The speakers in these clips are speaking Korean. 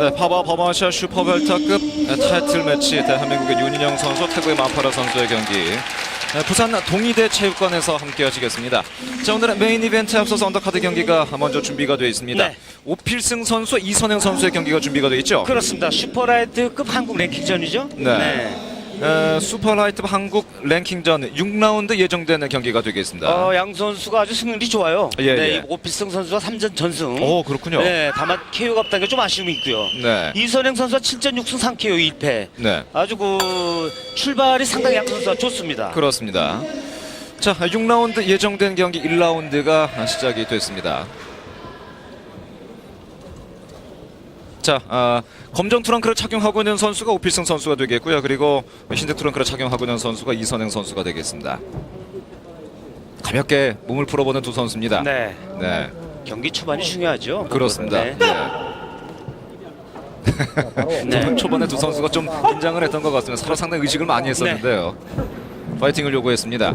네, 파바 버마샤 슈퍼벨터급 타이틀 매치 대한민국의 윤인영 선수, 태국의 마파라 선수의 경기 네, 부산 동의대 체육관에서 함께 하시겠습니다. 자 오늘은 메인 이벤트 에 앞서서 언더카드 경기가 먼저 준비가 되어 있습니다. 네. 오필승 선수, 이선행 선수의 경기가 준비가 되어 있죠. 그렇습니다. 슈퍼라이트급 한국 랭킹전이죠. 네. 에, 슈퍼라이트 한국 랭킹전 6라운드 예정되는 경기가 되겠습니다. 어, 양 선수가 아주 승률이 좋아요. 예, 네, 예. 이 오필승 선수가 3전 전승. 오 그렇군요. 네, 다만 KO가 없다는 게 좀 아쉬움이 있고요. 네. 이선행 선수가 7전 6승 3KO 1패. 네. 아주 그 출발이 상당히 양 선수가 좋습니다. 그렇습니다. 자, 6라운드 예정된 경기 1라운드가 시작이 됐습니다. 자, 아, 검정 트렁크를 착용하고 있는 선수가 오필승 선수가 되겠고요. 그리고 흰색 트렁크를 착용하고 있는 선수가 이선행 선수가 되겠습니다. 가볍게 몸을 풀어보는 두 선수입니다. 네. 네, 경기 초반이 중요하죠. 그렇습니다. 네. 네. 네. 초반에 두 선수가 좀 긴장을 했던 것 같습니다. 서로 상당히 의식을 많이 했었는데요. 파이팅을 요구했습니다.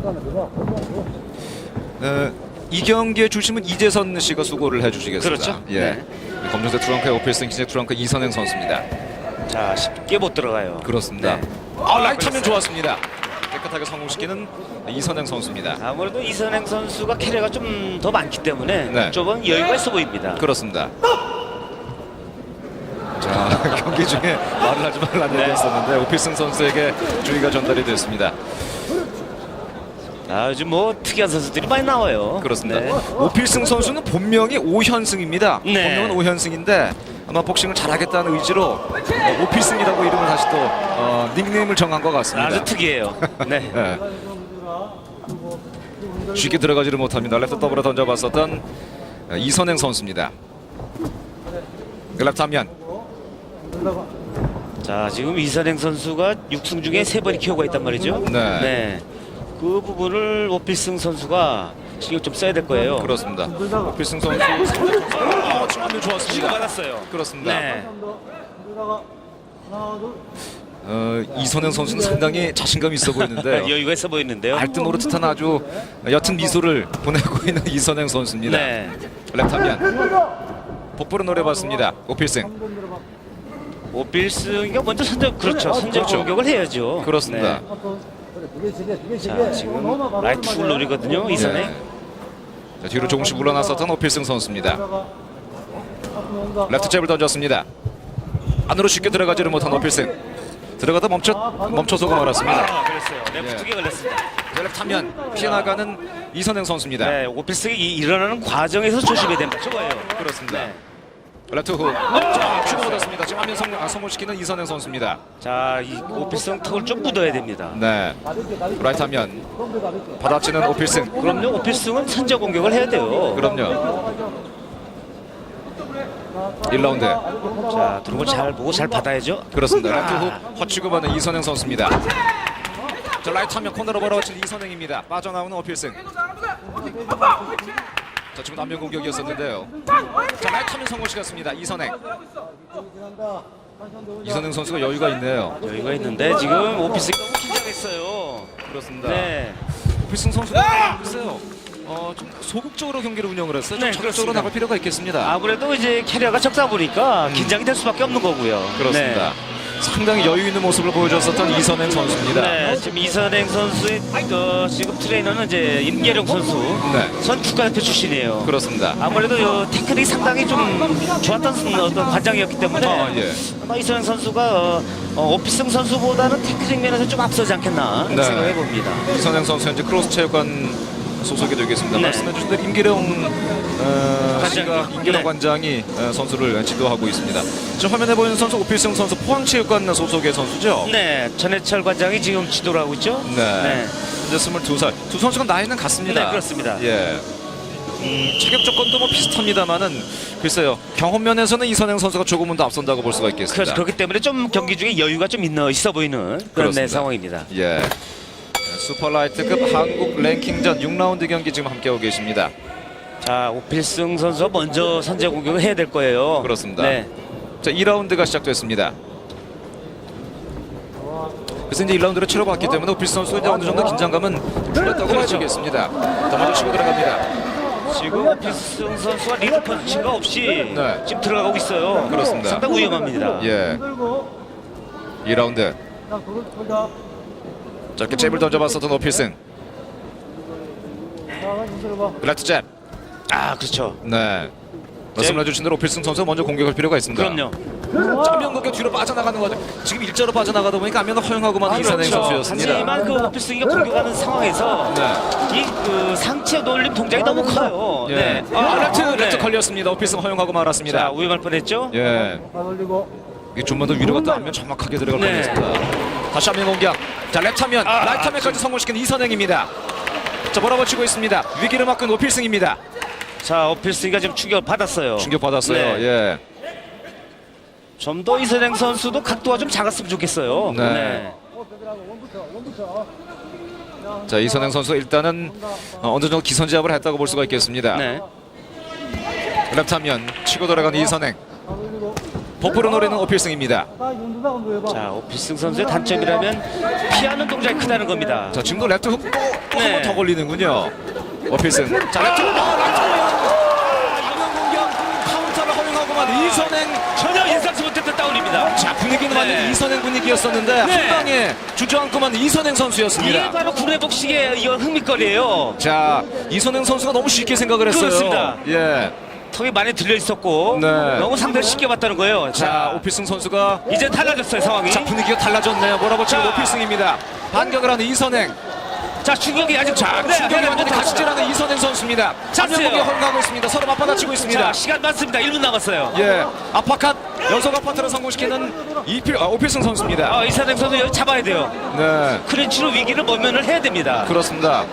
어, 이 경기의 주심은 이재선 씨가 수고를 해주시겠습니다. 그렇죠. 예. 네. 검정색 트렁크의 오필승, 흰색 트렁크 이선행 선수입니다. 자, 쉽게 못 들어가요. 그렇습니다. 네. 아, 라이트 하면 좋았습니다. 깨끗하게 성공시키는 이선행 선수입니다. 아무래도 이선행 선수가 캐리어가 좀 더 많기 때문에 네. 조금 여유가 있어 보입니다. 그렇습니다. 자, 경기 중에 말을 하지 말라는 네. 얘기 있었는데 오필승 선수에게 주의가 전달이 됐습니다. 아, 요즘 뭐 특이한 선수들이 많이 나와요. 그렇습니다. 네. 오필승 선수는 본명이 오현승입니다. 네. 본명은 오현승인데 아마 복싱을 잘하겠다는 의지로 어, 오필승이라고 이름을 다시 또 어, 닉네임을 정한 것 같습니다. 아주 특이해요. 네. 네. 쉽게 들어가지를 못합니다. 랩트 더블을 던져봤었던 어, 이선행 선수입니다. 랩트 하면 자, 지금 이선행 선수가 6승 중에 3번이 키워가 있단 말이죠. 네. 그 부분을 오필승 선수가 신경 좀 써야 될 거예요. 그렇습니다. 오필승 선수 선수 아, 지금 치고 좋았습니다. 받았어요. 그렇습니다. 네. 어, 이선행 선수는 상당히 자신감 있어 보이는데요. 여유가 있어 보이는데요. 듯한 아주 옅은 미소를 보내고 있는 이선행 선수입니다. 네. 랩타면 복부를 노려봤습니다. 오필승 오필승이가 먼저 선제 그렇죠. 선제 그렇죠. 공격을 해야죠. 그렇습니다. 네. 자, 지금 라이트 훅을 노리거든요. 이선행. 네. 자, 뒤로 조금씩 물러났었던 오필승 선수입니다. 레프트 잽을 던졌습니다. 안으로 쉽게 들어가지를 못한 오필승. 들어가다 멈춰 멈춰서고 말았습니다. 아, 그랬어요. 네, 예. 두개 걸렸습니다. 랩타면 피해나가는 이선행 선수입니다. 네, 오필승이 이- 일어나는 과정에서 조심해야 됩니다. 저거예요. 그렇습니다. 네. 큐 얻었습니다. 지금 화면 성, 아, 성공시키는 이선행 선수입니다. 자, 이 오필승 턱을 좀 묻어야 됩니다. 네. 라이트 하면 받아치는 오필승. 그럼요, 오필승은 선제 공격을 해야 돼요. 그럼요. 1라운드. 자, 들어온 걸잘 보고 잘 받아야죠. 그렇습니다. 라이트 훅 허치고 받는 이선행 선수입니다. 자, 라이트 하면 코너로 벌어진 이선행입니다. 빠져나오는 오필승. 자, 지금 남면 공격이었었는데요. 자, 하면 성공시켰습니다. 이선행. 이선행 선수가 여유가 있네요. 여유가 있는데 지금 오필승이 너무 긴장했어요. 그렇습니다. 네. 오필승 선수가 글쎄요. 어, 좀 소극적으로 경기를 운영을 했어요. 좀 네, 적극적으로 그렇습니다. 나갈 필요가 있겠습니다. 아무래도 이제 캐리어가 적다 보니까 긴장이 될 수밖에 없는 거고요. 음. 그렇습니다. 상당히 여유 있는 모습을 보여줬었던 이선행 선수입니다. 네. 네, 지금 이선행 선수의 어, 지금 트레이너는 이제 임계령 선수. 네. 전 국가대표 출신이에요. 그렇습니다. 아무래도 요 테크닉이 상당히 좀 좋았던 어떤 관장이었기 때문에 아, 예. 아마 이선행 선수가 어, 어, 오피승 선수보다는 테크닉 면에서 좀 앞서지 않겠나 네. 생각해 봅니다. 이선행 선수 현재 크로스 체육관 소속이 되겠습니다. 네. 말씀해주신 대로 임기령 어, 관장. 씨가 임기령 네. 관장이 어, 선수를 지도하고 있습니다. 지금 화면에 보이는 선수 오필승 선수 포항체육관 소속의 선수죠. 네, 전해철 관장이 지금 지도를 하고 있죠. 네. 이제 22살. 두 선수가 나이는 같습니다. 네, 그렇습니다. 예. 음, 체격 조건도 뭐 비슷합니다만은 글쎄요 경험 면에서는 이선행 선수가 조금은 더 앞선다고 볼 수가 있겠습니다. 그래서 그렇기 때문에 좀 경기 중에 여유가 좀 있는 있어 보이는 그런 네. 상황입니다. 예. 슈퍼라이트급 한국 랭킹전 6라운드 경기 지금 함께하고 계십니다. 자, 오필승 선수가 먼저 선제 공격을 해야 될 거예요. 그렇습니다. 네. 자, 2라운드가 시작됐습니다. 그래서 이제 1라운드를 치러봤기 때문에 오피스 선수가 이제 어느 정도 긴장감은 풀렸다고 봐야겠습니다. 더 먼저 치고 들어갑니다. 지금 오피승 선수가 리드 펀치가 없이 네. 지금 들어가고 있어요. 그렇습니다. 상당히 위험합니다. 예. 2라운드. 짧게 잽을 던져봤었던 오필승. 레트 잽. 아 그렇죠. 네. 말씀해주신 대로 오필승 선수가 먼저 공격할 필요가 있습니다. 그럼요. 자, 안면 공격 뒤로 빠져나가는 거죠. 지금 일자로 빠져나가다 보니까 안면을 허용하고만 이선행 선수였습니다. 그렇죠. 하지만 그 오피승이가 공격하는 상황에서 네. 이그 상체 돌림 동작이 너무 커요. 예. 네. 아, 레트, 레트 네. 걸렸습니다. 오필승 허용하고 말았습니다. 자 위험할 뻔했죠. 예. 좀만 더 위로 갔다 하면 정확하게 들어갈 네. 뻔했습니다. 다시 한면 공격. 자, 하면 아, 라이트 하면까지 성공시킨 이선행입니다. 자, 몰아붙이고 있습니다. 위기를 막은 오필승입니다. 자 오피승이가 지금 충격을 받았어요. 충격 받았어요. 네. 예. 좀 더 이선행 선수도 각도가 좀 작았으면 좋겠어요. 네. 자, 이선행 선수 일단은 어, 어느 정도 기선제압을 했다고 볼 수가 있겠습니다. 네. 하면 치고 돌아가는 이선행. 버프로 노리는 오필승입니다. 자 오피승 선수의 단점이라면 피하는 동작이 크다는 겁니다. 자, 지금도 레프트 훅또한 네. 번더 걸리는군요. 오필승. 자, 레프트. 아, 라이트 하면 공격 카운터를 허용하고만 이선행 전혀 예상치 못했던 다운입니다. 자 분위기는 네. 완전 이선행 분위기였었는데 네. 한 방에 주저앉고만 이선행 이게 선수였습니다. 바로 구례복식의 이 흥미거리예요. 자 이선행 선수가 너무 쉽게 생각을 했어요. 그렇습니다. 예. 턱이 많이 들려 있었고 네. 너무 상대를 쉽게 봤다는 거예요. 자 자, 오필승 선수가 이제 달라졌어요 상황이. 자 분위기가 달라졌네요. 몰아붙이고 자. 오필승입니다. 반격을 하는 이선행. 자 충격이 아직 자 네, 충격이 네, 완전히 네, 가시질하는 이선행 선수입니다. 장면공이 허용하고 있습니다. 서로 맞받아치고 있습니다. 자 시간 많습니다. 1분 남았어요. 예. 아파컷 연속 아파트를 성공시키는 이필 아, 오필승 선수입니다. 아, 이사장 선수 여기 잡아야 돼요. 네. 크린치로 위기를 모면을 해야 됩니다. 그렇습니다.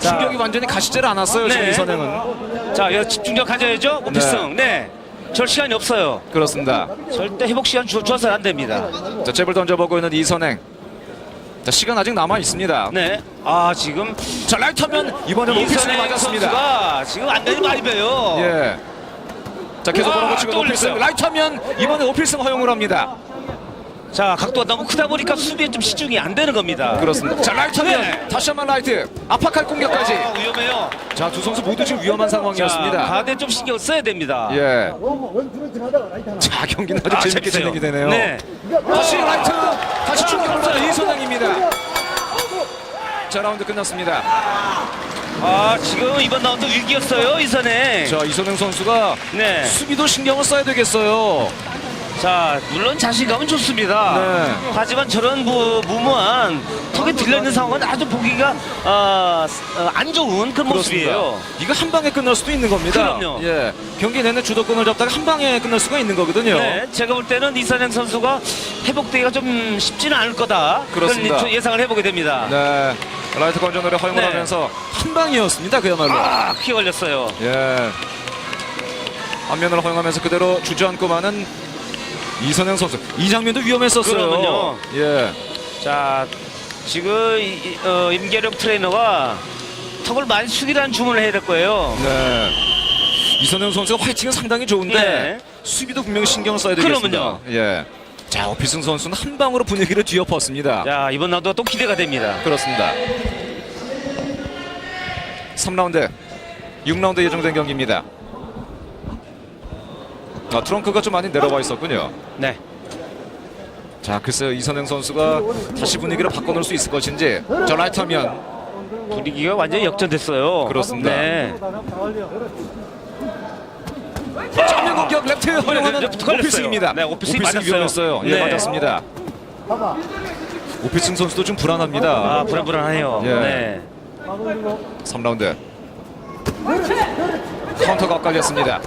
자. 충격이 완전히 가시질 않았어요. 지금 네. 이선행은. 자, 집중력 가져야죠. 오피승. 네. 절 시간이 없어요. 그렇습니다. 절대 회복 시간 주, 줘서는 안 됩니다. 자, 잽을 던져보고 있는 이선행. 자, 시간 아직 남아 있습니다. 네. 아, 지금 자, 라이트하면 이번엔 오피스가 이선행 맞았습니다. 선수가 지금 안면이 많이 베요. 예. 자, 계속 아, 몰아붙이고 또 오필승. 올렸어요. 라이트 하면 이번에 오필승 허용을 합니다. 자, 각도가 너무 크다 보니까 수비에 좀 시중이 안 되는 겁니다. 그렇습니다. 자, 라이트하면 네. 다시 한번 라이트. 아파칼 공격까지. 아, 위험해요. 자, 두 선수 모두 지금 위험한 자, 상황이었습니다. 가드에 좀 신경 써야 됩니다. 예. 자, 경기는 아주 아, 재밌게 재밌어요. 진행이 되네요. 네. 다시 라이트. 다시 충격을 받는 이선행입니다. 자, 라운드 끝났습니다. 아, 지금 이번 라운드 위기였어요, 이선행. 자, 이선행 선수가 네. 수비도 신경을 써야 되겠어요. 자, 물론 자신감은 좋습니다. 네. 하지만 저런 무, 무모한 턱에 들려있는 상황은 아주 보기가 어, 어, 안 좋은 그런 모습이에요. 이거 한 방에 끝날 수도 있는 겁니다. 그럼요. 예. 경기 내내 주도권을 잡다가 한 방에 끝날 수가 있는 거거든요. 네, 제가 볼 때는 이선행 선수가 회복되기가 좀 쉽지는 않을 거다. 그렇습니다. 그런 예상을 해보게 됩니다. 네. 라이트 건전으로 허용을 네. 하면서 한 방이었습니다. 그야말로. 아, 키 걸렸어요. 예. 앞면을 허용하면서 그대로 주저앉고만은 이선영 선수. 이 장면도 위험했었어요. 그러면요. 예. 자, 지금 이, 이- 어, 임계령 트레이너가 턱을 많이 숙이라는 주문을 해야 될 거예요. 네. 이선영 선수가 화이팅은 상당히 좋은데 네. 수비도 분명히 신경을 써야 되겠습니다. 그러면요. 예. 자, 오피승 선수는 한 방으로 분위기를 뒤엎었습니다. 자, 이번 라운드가 또 기대가 됩니다. 그렇습니다. 3라운드, 6라운드 예정된 경기입니다. 아, 트렁크가 좀 많이 내려와 있었군요. 네. 자, 글쎄요, 이선행 선수가 다시 분위기를 바꿔놓을 수 있을 것인지. 저 라이트하면 분위기가 완전히 역전됐어요. 그렇습니다. 네. 정면 공격 레프트 허용하는 레프트 걸렸어요. 오피승입니다. 네, 오피승이 맞았어요. 위험했어요. 예, 네. 맞았습니다. 오피승 선수도 좀 불안합니다. 아, 불안불안해요. 예. 네. 3라운드. 카운터가 엇갈렸습니다.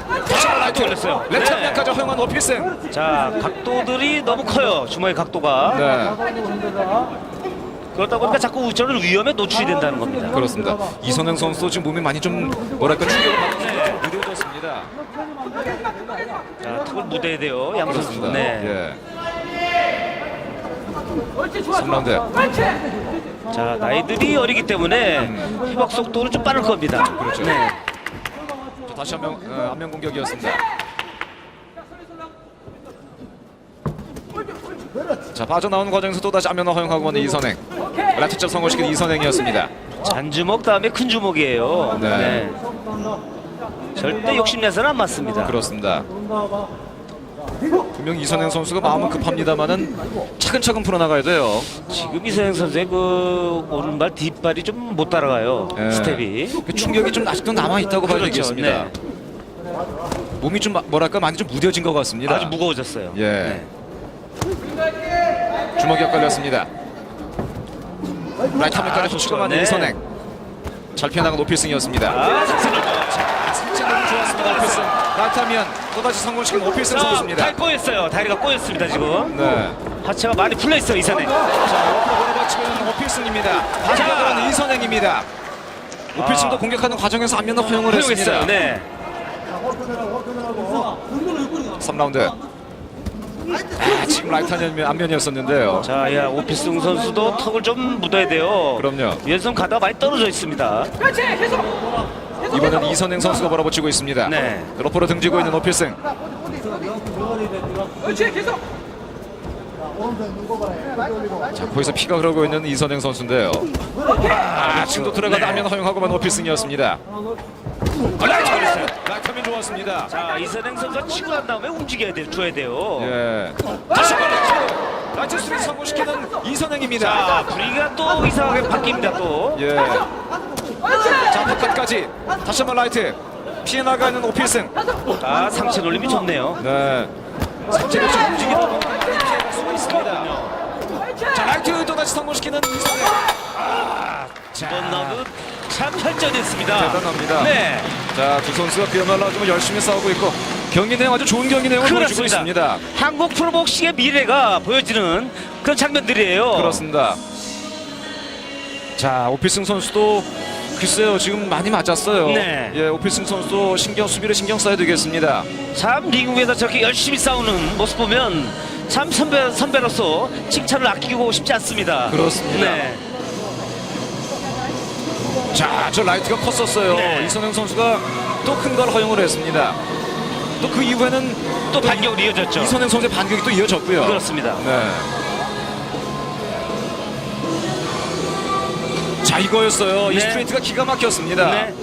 라이트 걸렸어요. 레프트 네. 한면까지 허용한 오피승. 자, 각도들이 너무 커요. 주먹의 각도가. 네, 그러다 보니까 자꾸 저는 위험에 노출이 된다는 겁니다. 그렇습니다. 이선영 선수도 지금 몸이 많이 좀 뭐랄까 충격을 받는 무뎌졌습니다. 자, 턱을 묻어야 돼요. 양 선수. 그렇습니다. 네. 예. 3라운드. 자, 나이들이 어리기 때문에 회복 속도는 좀 빠를 겁니다. 그렇죠. 네. 자, 다시 한명 어, 안면 공격이었습니다. 자 빠져나오는 과정에서 또 다시 안면을 허용하고 있는 이선행. 라트점 성공시킨 이선행이었습니다. 잔주먹 다음에 큰 주먹이에요. 네. 네. 절대 욕심내서는 안 맞습니다. 그렇습니다. 분명 이선행 선수가 마음은 급합니다만은 차근차근 풀어나가야 돼요. 지금 이서영 선수의 그 오른발 뒷발이 좀 못 따라가요. 예. 스텝이. 그 충격이 좀 아직도 남아 있다고 봐야 그렇죠. 되겠습니다. 네. 몸이 좀 마- 뭐랄까 많이 좀 무뎌진 것 같습니다. 아주 무거워졌어요. 예. 네. 주먹이 엇갈렸습니다. 라이트 한명까지 아, 치고. 이선행. 잘 피해나간 오필승이었습니다. 아, 상체 너무 좋았습니다. 오필승. 라이트 하면 또다시 성공시킨 오필승 선수입니다. 다리 꼬였어요. 다리가 꼬였습니다 지금. 네. 하체가 많이 풀려 있어요 이선행. 자, 옆으로 있는 오필승입니다. 다시 자. 나가는 이선행입니다. 오필승도 아. 공격하는 과정에서 안면도 허용을 했습니다. 네. 3라운드. 아, 지금 라이트 안면, 안면이었었는데요. 자, 야 오피승 선수도 턱을 좀 묻어야 돼요. 그럼요. 연성 가다 많이 떨어져 있습니다. 이번엔 이선행 선수가 몰아붙이고 있습니다. 네. 드로퍼로 등지고 있는 오필승. 자, 거기서 피가 흐르고 있는 이선행 선수인데요. 아, 지금도 들어가다 네. 안면 허용하고만 오필승이었습니다. 아. 라이트 하면 좋았습니다. 자, 이선행 선수가 치고 난 다음에 움직여야 돼요. 줘야 돼요. 예. 다시 한번 라이트. 라이트 스트레이 성공시키는 이선행입니다. 자, 분위기가 또 이상하게 바뀝니다 또. 예. 자, 바깥까지. 다시 한번 라이트. 피해 나가는 오필승. 아, 상체 놀림이 좋네요. 네. 상체가 좀 움직이다 보면 피해갈 수가 있습니다. 자, 라이트 또 다시 성공시키는 이선행. 이번 라운드 참 혈전했습니다. 대단합니다. 네. 자, 두 선수가 그야말로 좀 열심히 싸우고 있고 경기 내용 아주 좋은 경기 내용을 보여주고. 있습니다. 한국 프로복싱의 미래가 보여지는 그런 장면들이에요. 그렇습니다. 자, 오필승 선수도 글쎄요, 지금 많이 맞았어요. 네. 예, 오필승 선수도 신경 수비를 신경 써야 되겠습니다. 참 미국에서 저렇게 열심히 싸우는 모습 보면 참 선배 선배로서 칭찬을 아끼고 싶지 않습니다. 그렇습니다. 네. 자, 저 라이트가 컸었어요. 네. 이선영 선수가 또 큰 걸 허용을 했습니다. 또 그 이후에는 또 반격으로 이어졌죠. 이선영 선수의 반격이 또 이어졌고요. 그렇습니다. 네. 자, 이거였어요. 이 네. 스트레이트가 기가 막혔습니다. 네.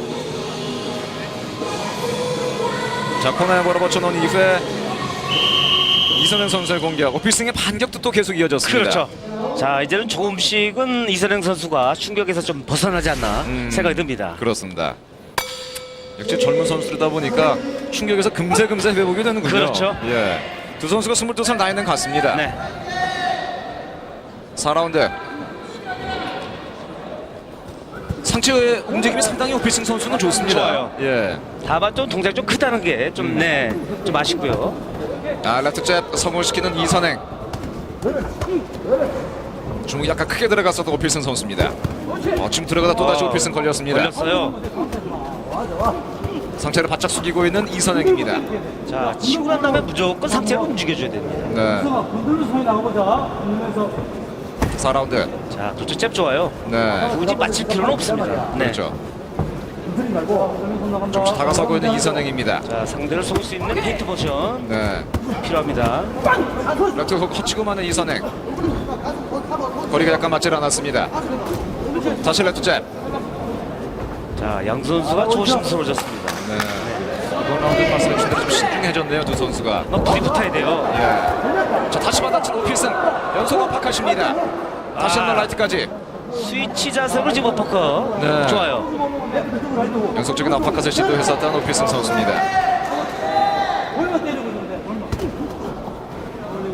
자, 코너에 몰아붙여 놓은 이후에 이선영 선수의 공격, 오피스의 반격도 또 계속 이어졌습니다. 그렇죠. 자 이제는 조금씩은 이선행 선수가 충격에서 좀 벗어나지 않나 음. 생각이 듭니다. 그렇습니다. 역시 젊은 선수들이다 보니까 충격에서 금세금세 회복이 되는군요. 그렇죠. 예. 두 선수가 22살 나이는 같습니다. 네. 4라운드. 상체의 움직임이 상당히 오피싱 선수는 좋습니다. 좋아요. 예. 다만 좀 동작 좀 크다는 게 좀 네. 좀 아쉽고요. 아, 레프트 잽 성공시키는 이선행. 주먹이 약간 크게 들어갔었던 오필승 선수입니다. 어, 지금 들어가다 또다시 어, 오필승 걸렸습니다. 걸렸어요. 상체를 바짝 숙이고 있는 이선행입니다. 자 치고 난 다음에 무조건 상체를 움직여줘야 됩니다. 네. 흔들는 소리 나고보자 흔들면서 4라운드. 자 도주 잽 좋아요. 네. 굳이 맞힐 필요는 없습니다. 네. 그렇죠. 손 나간다 조금씩 다가서고 있는 이선행입니다. 자 상대를 속일 수 있는 페인트 모션 네. 필요합니다. 레프트 훅 커치고 마는 이선행. 거리가 약간 맞질 않았습니다. 다시 레프트 잽. 자 양 선수가 조심스러워졌습니다. 네. 이번 라운드 말씀해 주신 대로 좀 신중해졌네요 두 선수가. 너 불이 붙어야 돼요. 예. 자 다시 받아친 오필승 연속 어파컷입니다. 다시 한번 아. 라이트까지 스위치 자세로 지금 어퍼커 네. 좋아요. 연속적인 어파컷을 시도했었던 오필승 선수입니다.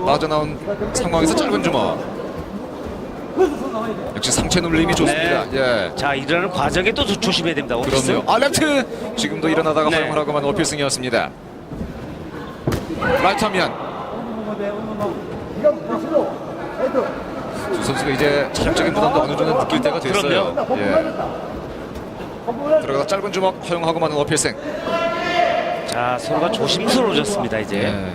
빠져나온 상황에서 짧은 주먹. 역시 상체 눌림이 좋습니다. 예. 자 일어나는 과정에 또 조- 조심해야 됩니다. 오피스. 그럼요. 아 레프트 지금도 일어나다가 네. 허용을 하고만 오필승이었습니다. 라이트 하면 두 선수가 이제 체력적인 부담도 어느 정도 느낄 때가 됐어요. 예. 들어가다 짧은 주먹 허용하고 마는 오필승. 자 서로가 조심스러워졌습니다 이제. 예.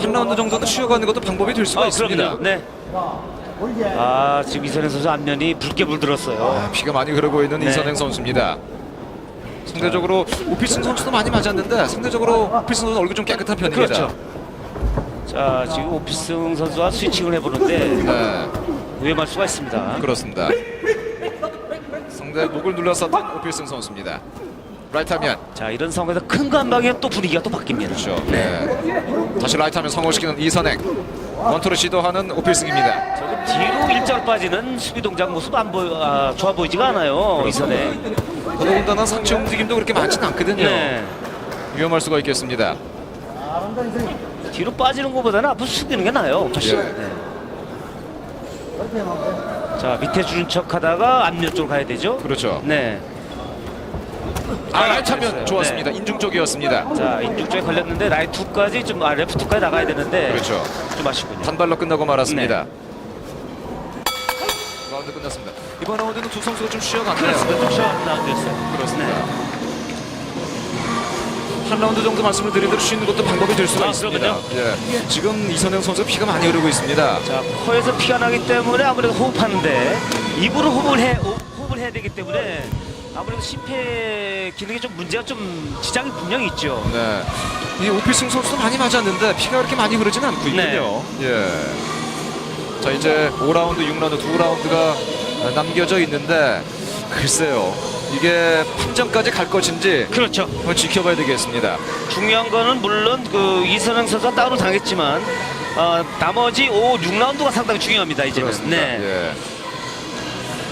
한 라운드 정도는 쉬어가는 것도 방법이 될 수가 어, 있습니다. 그럼요. 네. 아 지금 이선행 선수 안면이 붉게 물들었어요. 아, 피가 많이 흐르고 있는 네. 이선행 선수입니다. 상대적으로 오필승 선수도 많이 맞았는데 상대적으로 오필승 선수 얼굴 좀 깨끗한 편입니다. 그렇죠. 자 지금 오피승 선수와 스위칭을 해보는데 네, 위험할 수가 있습니다. 그렇습니다. 상대 목을 눌렀었던 오필승 선수입니다. 라이트 하면 자 이런 상황에서 큰 방이면 또 분위기가 또 바뀝니다. 그렇죠. 네. 다시 라이트 하면 성공시키는 이선행. 원투를 시도하는 오필승입니다. 저기 뒤로 일자로 빠지는 수비 동작 모습 안 보여 아, 좋아 보이지가 않아요 이선에. 더더군다나 상체 움직임도 그렇게 많지는 않거든요. 네. 위험할 수가 있겠습니다. 뒤로 빠지는 것보다는 앞으로 숙이는 게 나아요. 훨씬. 예. 네. 자 밑에 주는 척하다가 앞면 쪽으로 가야 되죠. 그렇죠. 네. 아, 라이트 하면 됐어요. 좋았습니다. 인중 쪽이었습니다. 자 인중 쪽에 걸렸는데 라이트까지 좀 아, 레프트까지 나가야 되는데 그렇죠. 좀 아쉽군요. 단발로 끝나고 말았습니다. 네. 라운드 끝났습니다. 이번 라운드는 두 선수가 좀 쉬어갔네요. 그렇습니다. 좀 시원 라운드였어요. 그렇습니다. 네. 한 라운드 정도 말씀을 대로 쉬는 것도 방법이 될 수가 아, 있습니다. 그럼요. 예. 지금 이선영 선수 피가 많이 흐르고 있습니다. 자 코에서 피가 나기 때문에 아무래도 호흡하는데 입으로 호흡을 해 호- 호흡을 해야 되기 때문에 아무래도 심폐 기능에 좀 문제가 좀 지장이 분명히 있죠. 네. 이 오피승 선수도 많이 맞았는데 피가 그렇게 많이 흐르지는 않고 있군요. 네. 예. 자 이제 5라운드, 6라운드 두 라운드가 남겨져 있는데 글쎄요. 이게 판정까지 갈 것인지 그렇죠. 한번 지켜봐야 되겠습니다. 중요한 거는 물론 그 이선영 선수가 따로 당했지만 어, 나머지 5, 6라운드가 상당히 중요합니다. 이제는. 그렇습니다. 네. 예.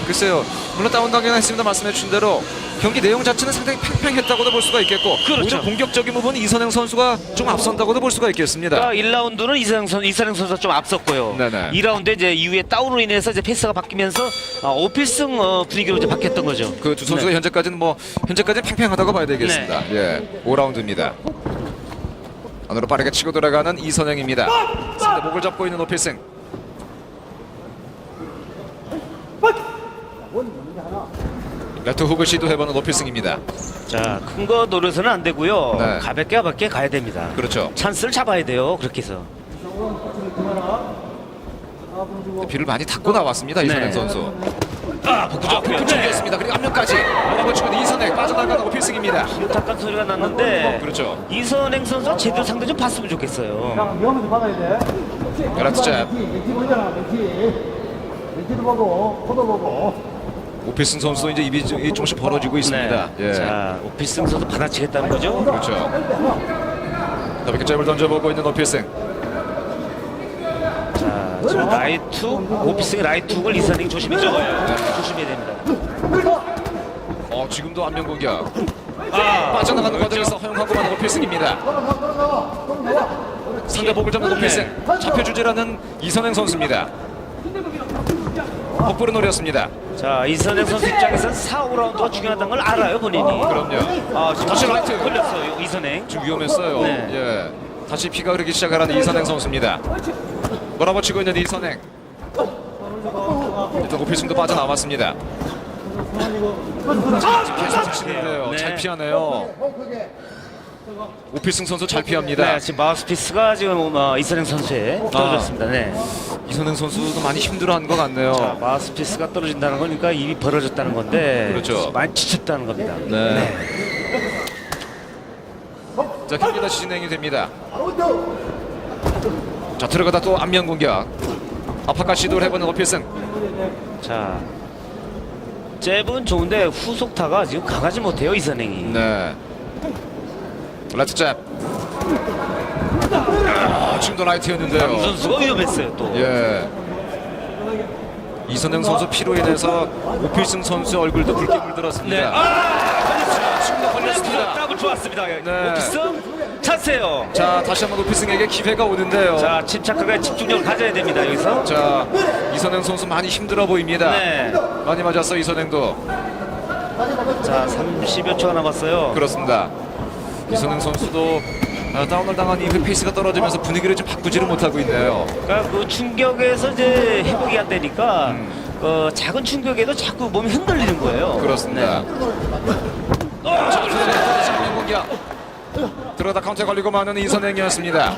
글쎄요. 물론 다운 당연히 했습니다. 말씀해 주신 대로 경기 내용 자체는 상당히 팽팽했다고도 볼 수가 있겠고 그렇죠. 오히려 공격적인 부분은 이선영 선수가 좀 앞선다고도 볼 수가 있겠습니다. 그러니까 1라운드는 이선영 선 이선영 선수가 좀 앞섰고요. 네네. 2라운드 이제 이후에 다운으로 인해서 이제 패스가 바뀌면서 어, 오필승 어, 분위기로 이제 바뀌었던 거죠. 그 두 선수가 네. 현재까지는 뭐 현재까지는 팽팽하다고 봐야 되겠습니다. 예, 5라운드입니다. 안으로 빠르게 치고 들어가는 이선영입니다. 상대 목을 잡고 있는 오필승. 레트 훅을 시도해보는 오필승입니다. 자, 큰 거 노려서는 안 되고요. 네. 가볍게 가볍게 가야 됩니다. 그렇죠. 찬스를 잡아야 돼요. 그렇게 해서. 비를 많이 닦고 나왔습니다. 이선영 네. 선수. 아, 복구 아. 붙여주었습니다. 그리고 앞면까지 넘어치고 이선영 빠져나가는 오필승입니다. 잠깐 소리가 났는데 그렇죠. 이선행 선수 제대로 상대 좀 봤으면 좋겠어요. 자, 위험해서 받아야 돼. 그렇죠. 멘티, 멘티 보이잖아, 멘티. 멘티도 보고, 코도 보고. 오필승 선수 이제 입이 좀- 조금씩 벌어지고 있습니다. 네. 예. 자, 오피승 선수 받아치겠다는 거죠? 그렇죠. 가볍게 잽을 던져보고 있는 오필승. 자, 지금 라이트 오피승의 라이트 훅을 이선행 조심히 적어요. 조심해야 됩니다. 어, 지금도 안면 공격. 아, 빠져나가는 과정에서 허용하고 마는 오필승입니다. 상대 목을 잡는 오필승. 잡혀주지라는 이선행 선수입니다. 복부를 노렸습니다. 자, 이선행 선수 입장에서는 4, 5라운드가 중요하다는 걸 알아요, 본인이. 그럼요. 아, 지금 다시 라이트. 걸렸어요, 이선행. 좀 위험했어요. 네. 예. 다시 피가 흐르기 시작하는 이선행 선수입니다. 몰아붙이고 있는 이선행. 일단 오필승도 빠져나왔습니다. 계속 치는데요. 네. 잘 피하네요. 오필승 선수 잘 피합니다. 네, 지금 마우스피스가 지금 어, 이선행 선수에 떨어졌습니다. 네. 이선행 선수도 많이 힘들어한 것 같네요. 자, 마우스피스가 떨어진다는 거니까 입이 벌어졌다는 건데 그렇죠. 많이 지쳤다는 겁니다. 네. 자 경기 다시 진행이 됩니다. 자 들어가다 또 안면 공격. 아파까 시도를 해보는 오필승. 자, 잽은 좋은데 후속타가 지금 강하지 못해요 이선행이. 네. 라이트 잽. 아, 지금도 이 라이트였는데요. 선수가 위험했어요 또. 예. 이선영 선수 피로 인해서 오필승 선수의 얼굴도 붉게 네. 물들었습니다. 아, 걸렸어요. 지금도 걸렸습니다. 더블 좋았습니다. 네. 오피스 찬스예요. 자 다시 한번 오필승에게 기회가 오는데요. 자, 침착하게 집중력을 가져야 됩니다 여기서. 자 이선영 선수 많이 힘들어 보입니다. 네. 많이 맞았어 이선영도 자, 30여 초가 남았어요. 그렇습니다. 이선영 선수도 아, 다운을 당한 이후 페이스가 떨어지면서 분위기를 좀 바꾸지를 못하고 있네요. 그러니까 그 충격에서 이제 회복이 안 되니까 음. 그 작은 충격에도 자꾸 몸이 흔들리는 거예요. 그렇습니다. 네. 공격. 들어가다 카운터에 걸리고 마는 이선행이었습니다.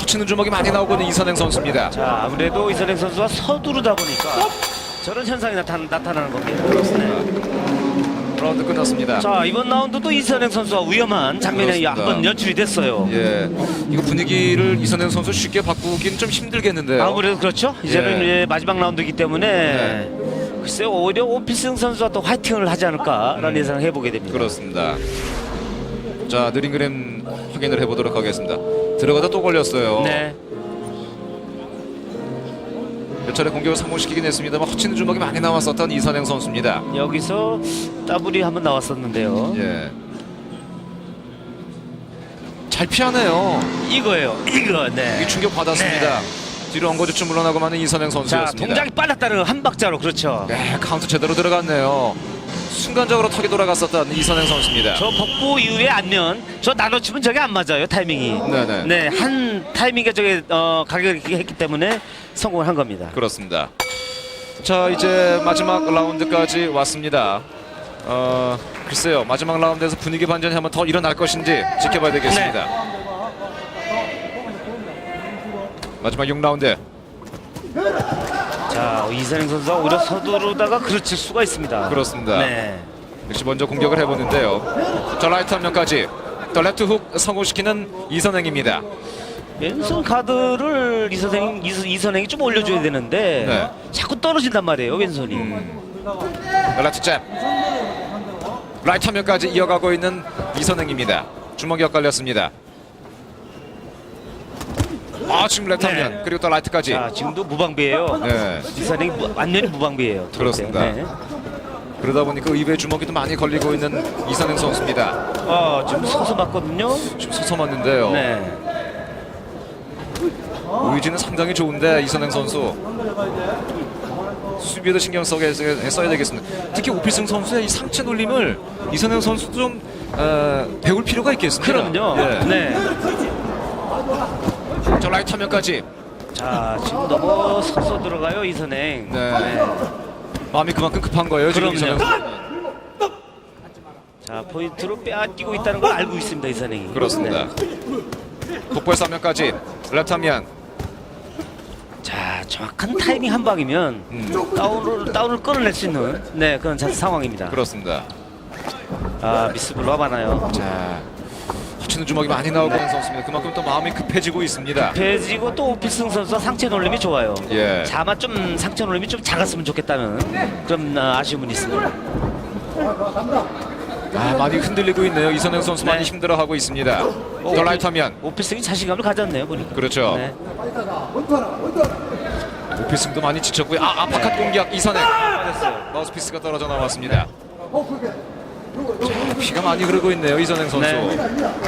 허치는 주먹이 많이 나오고 있는 이선행 선수입니다. 자, 아무래도 이선행 선수가 서두르다 보니까 저런 현상이 나타, 나타나는 겁니다. 네. 라운드 끝났습니다. 자, 이번 라운드도 이선행 선수가 위험한 장면이 그렇습니다. 한번 연출이 됐어요. 예, 이거 분위기를 이선행 선수 쉽게 바꾸긴 좀 힘들겠는데요. 아무래도 그렇죠. 이제는 예. 이제 마지막 라운드이기 때문에 네. 글쎄요 오히려 오피승 선수가 또 화이팅을 하지 않을까라는 예상을 해보게 됩니다. 그렇습니다. 자 느린 그림 확인을 해보도록 하겠습니다. 들어가다 또 걸렸어요. 네. 몇 차례 공격을 성공시키긴 했습니다만 허치는 주먹이 많이 나왔었던 이선행 선수입니다. 여기서 더블이 한번 나왔었는데요. 예. 잘 피하네요. 이거예요. 이거 네. 이 충격 받았습니다. 뒤로 엉거주춤 물러나고 마는 이선행 자 선수였습니다. 동작이 빨랐다는 한 박자로 그렇죠. 네, 카운트 제대로 들어갔네요. 순간적으로 턱이 돌아갔었던 이선행 선수입니다. 저 복부 이후에 안면 저 나눠치면 저게 안 맞아요 타이밍이. 네네. 네, 한 타이밍에 저게 어, 가격을 했기 때문에 성공을 한 겁니다. 그렇습니다. 자 이제 마지막 라운드까지 왔습니다. 어 글쎄요 마지막 라운드에서 분위기 반전이 한번 더 일어날 것인지 지켜봐야 되겠습니다. 마지막 6라운드 자 이선행 선수가 오히려 서두르다가 그르칠 수가 있습니다. 그렇습니다. 네. 역시 먼저 공격을 해보는데요. 자 라이트 한 명까지 또 레프트 훅 성공시키는 이선행입니다. 왼손 카드를 이선행 이선- 이선행이 좀 올려줘야 되는데 네. 자꾸 떨어진단 말이에요 왼손이. 라이트 잽 라이트 한 명까지 이어가고 있는 이선행입니다. 주먹이 엇갈렸습니다. 아 지금 한 네. 명 그리고 또 라이트까지 자 지금도 무방비예요. 네. 이선행이 무- 완전히 무방비예요. 그렇습니다. 네. 그러다 보니까 입에 주먹이 도 많이 걸리고 있는 이선행 선수입니다. 어 지금 서서 맞거든요. 지금 서서 맞는데요. 네. 의지는 상당히 좋은데 이선행 선수 수비에도 신경 써야, 써야 되겠습니다. 특히 오피승 선수의 이 상체 놀림을 이선행 선수도 좀 어, 배울 필요가 있겠습니다. 그럼요. 예. 네. 저 라이트 화면까지 자 지금 서서 들어가요 이선행. 네. 마음이 그만큼 급한 거예요. 지금 그럼요. 선수. 자 포인트로 빼앗기고 있다는 걸 알고 있습니다 이선행이. 그렇습니다. 화면까지 레프트 화면 자 정확한 타이밍 한 방이면 음. 다운을 다운을 끌어낼 수 있는 네 그런 자, 상황입니다. 그렇습니다. 아 미스블로 많아요. 자허 치는 주먹이 많이 나오고 있는 선수입니다. 그만큼 또 마음이 급해지고 있습니다. 배지고 또 오피승 선수가 상체 놀림이 좋아요. 예. 자만 좀 상체 놀림이 좀 작았으면 좋겠다는 그런 아, 아쉬움은 있습니다. 아 많이 흔들리고 있네요. 이선행 선수 많이 네. 힘들어하고 있습니다. 더 라이트 화면 오피승이 자신감을 가졌네요 보니까. 그렇죠. 네. 오피스도 많이 지쳤고요. 아 아파컷 공격 이선행 마우스피스가 떨어져 나왔습니다. 자, 피가 많이 흐르고 있네요. 이선행 선수. 네.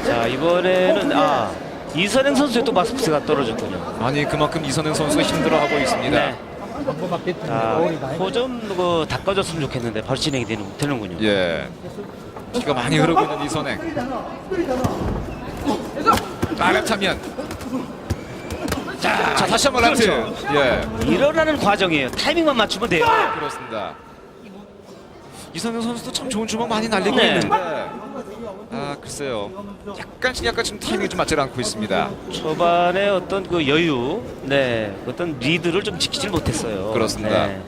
자 이번에는 아 이선행 선수의 또 마스피스가 떨어졌군요. 아니 그만큼 이선행 선수가 힘들어하고 있습니다. 네. 자, 호좀 그 닦아줬으면 좋겠는데 바로 진행이 되는, 되는군요. 예. 피가 많이 흐르고 있는 이선행. 나랩 차면. 자, 자 다시 한번 라트. 예. 일어나는 과정이에요. 타이밍만 맞추면 돼요. 그렇습니다. 이선영 선수도 참 좋은 주먹 많이 날리고 네. 있는데 아 글쎄요 약간씩 약간 지금 타이밍이 좀 맞지 않고 있습니다. 초반에 어떤 그 여유, 네, 어떤 리드를 좀 지키질 못했어요. 그렇습니다. 네.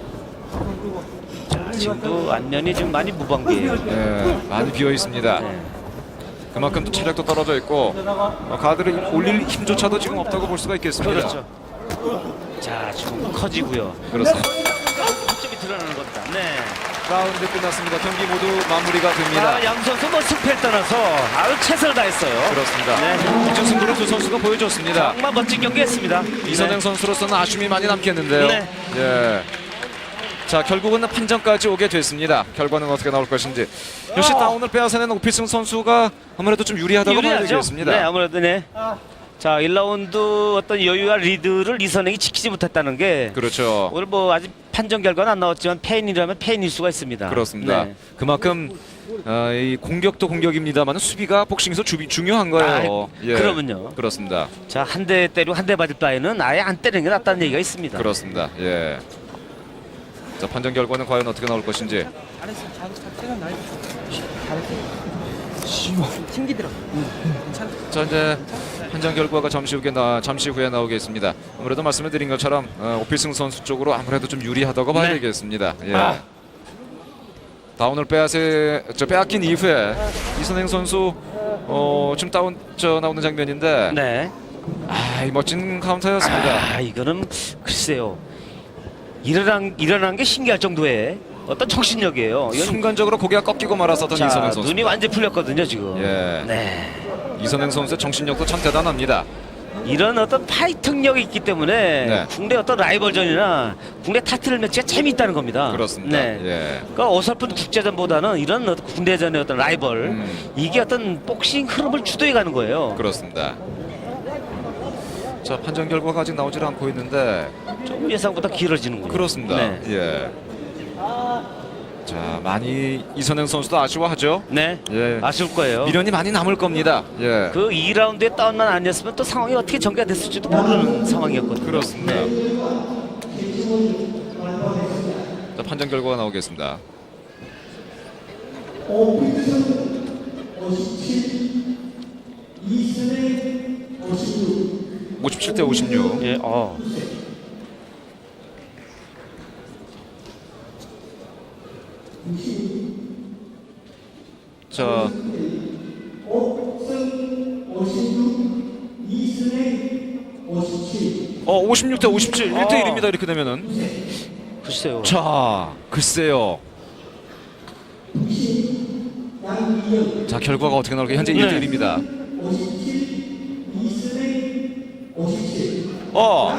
자, 지금도 안면이 좀 많이 무방비예요. 예, 많이 비어 있습니다. 네. 그만큼 또 체력도 떨어져 있고 어, 가드를 올릴 힘조차도 지금 없다고 볼 수가 있겠습니다. 그렇죠. 자, 지금 커지고요. 그렇습니다. 점이 드러나는 겁니다. 네. 라운드 끝났습니다. 경기 모두 마무리가 됩니다. 아, 양 선수 뭐 승패를 떠나서 아주 최선을 다했어요. 그렇습니다. 네. 이전 승부를 두 선수가 보여줬습니다. 정말 멋진 경기했습니다. 이선행 네. 선수로서는 아쉬움이 많이 남겠는데요. 네. 예. 자 결국은 판정까지 오게 됐습니다. 결과는 어떻게 나올 것인지. 역시 다운을 빼앗아낸 오피승 선수가 아무래도 좀 유리하다고 유리하죠. 되겠습니다. 네, 아무래도 네. 자, 1라운드 어떤 여유와 리드를 이선행이 지키지 못했다는 게 그렇죠. 오늘 뭐 아직 판정 결과는 안 나왔지만 패인이라면 패인일 수가 있습니다. 그렇습니다. 네. 그만큼 어, 이 공격도 공격입니다만 수비가 복싱에서 주비, 중요한 거예요. 예. 아, 그러면요. 그렇습니다. 자, 한 대 때리고 한 대 맞을 바에는 아예 안 때리는 게 낫다는 얘기가 있습니다. 그렇습니다. 예. 자 판정 결과는 과연 어떻게 나올 것인지. 자 이제 판정 결과가 잠시 후에 나 잠시 후에 나오겠습니다. 아무래도 말씀을 드린 것처럼 어, 오피승 선수 쪽으로 아무래도 좀 유리하다고 봐야 네. 되겠습니다. 예. 아. 다운을 빼앗에 저 빼앗긴 이후에 이선행 선수 어, 지금 다운 저 나오는 장면인데 네. 아, 이 멋진 카운터였습니다. 아, 이거는 글쎄요. 일어난 일어난 게 신기할 정도의 어떤 정신력이에요. 이건 순간적으로 고개가 꺾이고 말았었던 자, 이선행 선수. 눈이 완전 히 풀렸거든요 지금. 예. 네. 이선행 선수의 정신력도 참 대단합니다. 이런 어떤 파이팅력이 있기 때문에 네. 국내 어떤 라이벌전이나 국내 타이틀 매치가 재미있다는 겁니다. 그렇습니다. 네. 예. 그러니까 어설픈 국제전보다는 이런 어떤 국내전의 어떤 라이벌 음. 이게 어떤 복싱 흐름을 주도해 가는 거예요. 그렇습니다. 자 판정 결과가 아직 나오질 않고 있는데 좀 예상보다 길어지는군요. 그렇습니다. 네. 예. 자 많이 이선행 선수도 아쉬워하죠. 네. 예. 아쉬울 거예요. 미련이 많이 남을 겁니다. 예. 그 2라운드에 다운만 아니었으면 또 상황이 어떻게 전개가 됐을지도 모르는 상황이었거든요. 그렇습니다. 네. 자 판정 결과가 나오겠습니다. (57 대 56) 예, 어. 자 어, 56대 57, 1대 1입니다. 이렇게 되면은. 글쎄요. 자, 글쎄요. 자, 결과가 어떻게 나올까? 현재 네. 1대 1입니다. 어,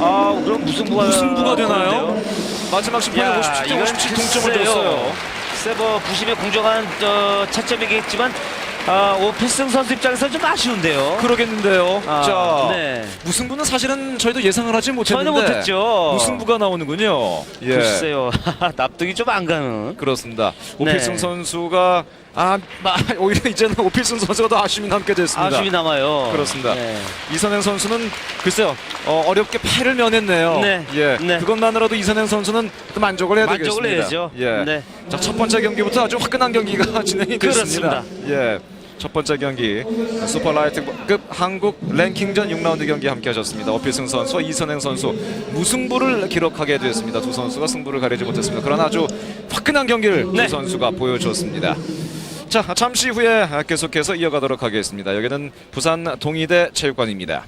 아, 그럼 무승부가 무승부가 되나요? 되는데요? 마지막 심판에 57대57 동점을 줬어요. 세버 부심의 공정한 저 차점이겠지만 아, 오필승 선수 입장에서 좀 아쉬운데요. 그러겠는데요. 아, 자, 네. 무승부는 사실은 저희도 예상을 하지 못했는데 전혀 못했죠. 무승부가 나오는군요. 예. 글쎄요. 납득이 좀 안 가는. 그렇습니다. 오필승 네. 선수가 아, 마- 오히려 이제는 오필승 선수가 더 아쉬움이 남게 됐습니다. 아쉬움이 남아요. 그렇습니다. 네. 이선행 선수는 글쎄요 어, 어렵게 패를 면했네요. 네. 예, 네. 그것만으로도 이선행 선수는 또 만족을 해야 만족을 되겠습니다. 해야죠. 예. 네. 자, 첫 번째 경기부터 아주 화끈한 경기가 진행이 됐습니다. 예. 첫 번째 경기 슈퍼라이트급 한국 랭킹전 6라운드 경기 함께 하셨습니다. 어필승 선수와 이선행 선수 무승부를 기록하게 되었습니다. 두 선수가 승부를 가리지 못했습니다. 그러나 아주 화끈한 경기를 네. 두 선수가 보여줬습니다. 자 잠시 후에 계속해서 이어가도록 하겠습니다. 여기는 부산 동의대 체육관입니다.